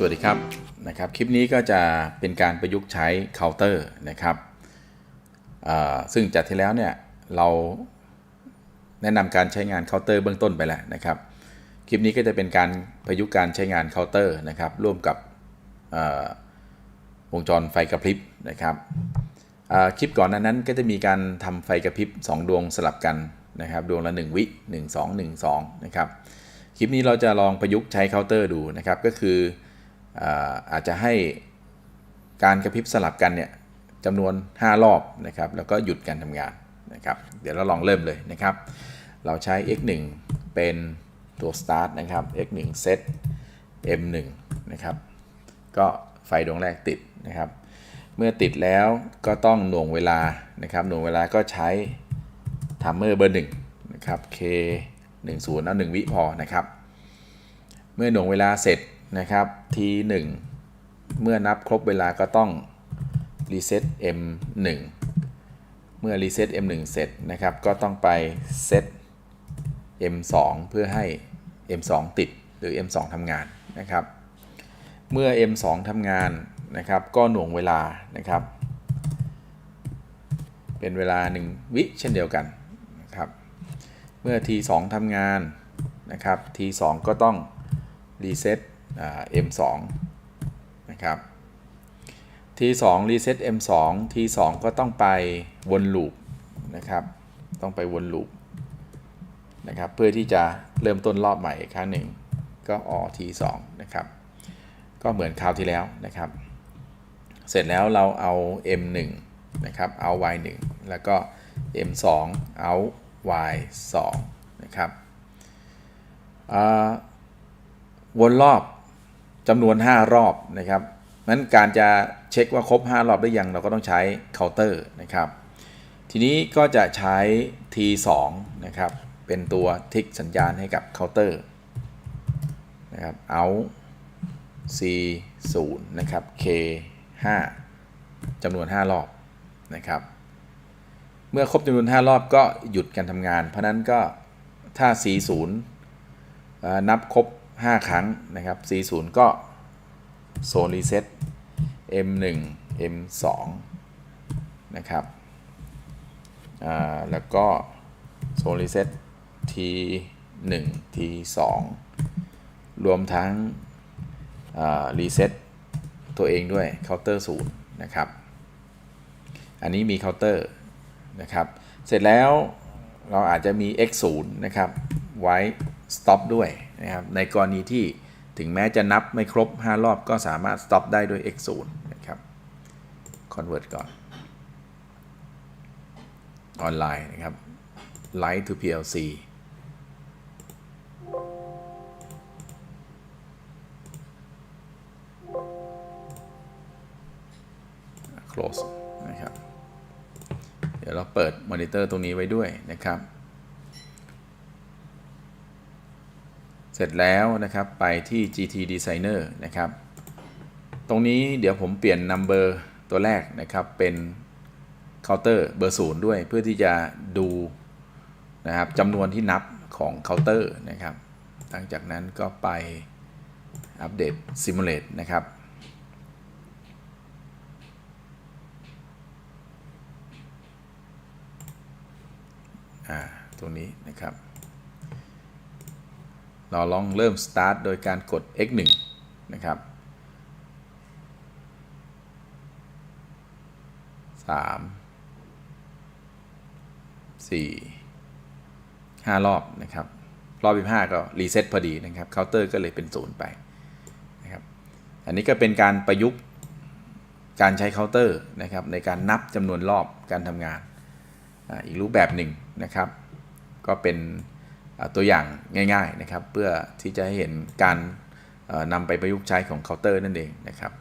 สวัสดีครับนะครับคลิปนี้ก็จะเป็นการประยุกต์ใช้เคาน์เตอร์นะครับซึ่งจากที่แล้วเนี่ยเราแนะนำการใช้งานเคาน์เตอร์เบื้องต้นไปแล้วนะครับ คลิปนี้ก็จะเป็นการประยุกต์การใช้งานเคาน์เตอร์นะครับร่วมกับวงจรไฟกระพริบนะครับคลิปก่อนนานั้นก็จะมีการทำไฟกระพริบ 2 ดวงสลับกันนะครับดวงละ 1 วิ 1 2 1 2 นะครับคลิปนี้เราจะลองประยุกต์ใช้เคาน์เตอร์ดูนะครับ ก็คือ อาจจะให้การกระพริบสลับกันเนี่ยจำนวน 5 รอบนะครับแล้วก็หยุดการทำงานนะครับเดี๋ยวเราลองเริ่มเลยนะครับ เราใช้ x 1 เป็นตัว start นะครับ x 1 set m 1 นะครับก็ไฟดวงแรกติดนะครับ เมื่อติดแล้วก็ต้องหน่วงเวลานะครับหน่วงเวลาก็ใช้ทัมเมอร์เบอร์1นะครับ k 1 0เอา1วิพอนะครับ เมื่อหน่วงเวลาเสร็จ นะครับ t 1 เมื่อนับครบเวลาก็ต้องรีเซ็ต m 1 เมื่อรีเซ็ต m 1 เสร็จนะครับ ก็ต้องไปเซต m 2 เพื่อให้ m 2 ติดหรือ m 2 ทำงานนะครับ เมื่อ m 2 ทำงานนะครับ ก็หน่วงเวลานะครับ เป็นเวลา 1 วิเช่นเดียวกันนะครับ เมื่อ t 2 ทำงานนะครับ t 2 ก็ต้องรีเซ็ต m2 นะครับ t2 รีเซ็ต m2 t2 ก็ต้องไปวนลูปนะครับ ต้องไปวนลูปนะครับ เพื่อที่จะเริ่มต้นรอบใหม่อีกครั้งหนึ่ง ก็ออ t2 นะครับ ก็เหมือนคราวที่แล้วนะครับ เสร็จแล้วเราเอา m1 นะครับ เอา y1 แล้วก็ m2 เอา y2 นะครับวนรอบ จำนวน 5 รอบนะครับนั้นการจะเช็คว่าครบ 5 รอบได้ยังเราก็ต้องใช้เคาน์เตอร์นะครับทีนี้ก็จะใช้ T2 นะครับเป็นตัวทิกสัญญาณให้กับเคาน์เตอร์นะครับ out C0 นะครับ K5 จำนวน 5 รอบนะครับเมื่อครบจำนวน 5 รอบก็หยุดการทำงาน เพราะนั้นก็ถ้า C0 นับครบ 5 ครั้งนะครับ C0 ก็โซนรีเซ็ต M1 M2 นะครับแล้วก็โซนรีเซ็ต T1 T2 รวมทั้งรีเซ็ตตัวเองด้วยเคาน์เตอร์ศูนย์นะครับ อันนี้มีเคาน์เตอร์นะครับ เสร็จแล้วเราอาจจะมี x 0นะครับไว้ stop ด้วยนะครับในกรณีที่ถึงแม้จะนับไม่ครบ 5 รอบก็สามารถ stop ได้ด้วย x 0นะครับ convert ก่อน ออนไลน์นะครับ light to PLC close นะครับ เดี๋ยวเราเปิดมอนิเตอร์ตรงนี้ไว้ด้วยนะครับ เสร็จแล้วนะครับไปที่ GT Designer นะครับ ตรงนี้เดี๋ยวผมเปลี่ยน Number ตัวแรกนะครับเป็นเคาน์เตอร์เบอร์ศูนย์ด้วยเพื่อที่จะดูนะครับจำนวนที่นับของเคาน์เตอร์นะครับ หลังจากนั้นก็ไปอัปเดต Simulate นะครับอ่าตรงนี้นะครับ เราลองเริ่ม start โดยการกด x 1นะครับ3 4 5รอบนะครับ รอบที่5ก็รีเซ็ตพอดีนะครับเคาน์เตอร์ก็เลยเป็นศูนย์ไปนะครับ อันนี้ก็เป็นการประยุกต์การใช้เคาน์เตอร์นะครับในการนับจำนวนรอบการทำงานอีกรูปแบบหนึ่งนะครับ ก็เป็น ตัวอย่างง่ายๆนะครับเพื่อที่จะให้เห็นการนำไปประยุกต์ใช้ของเคาน์เตอร์นั่นเองนะครับ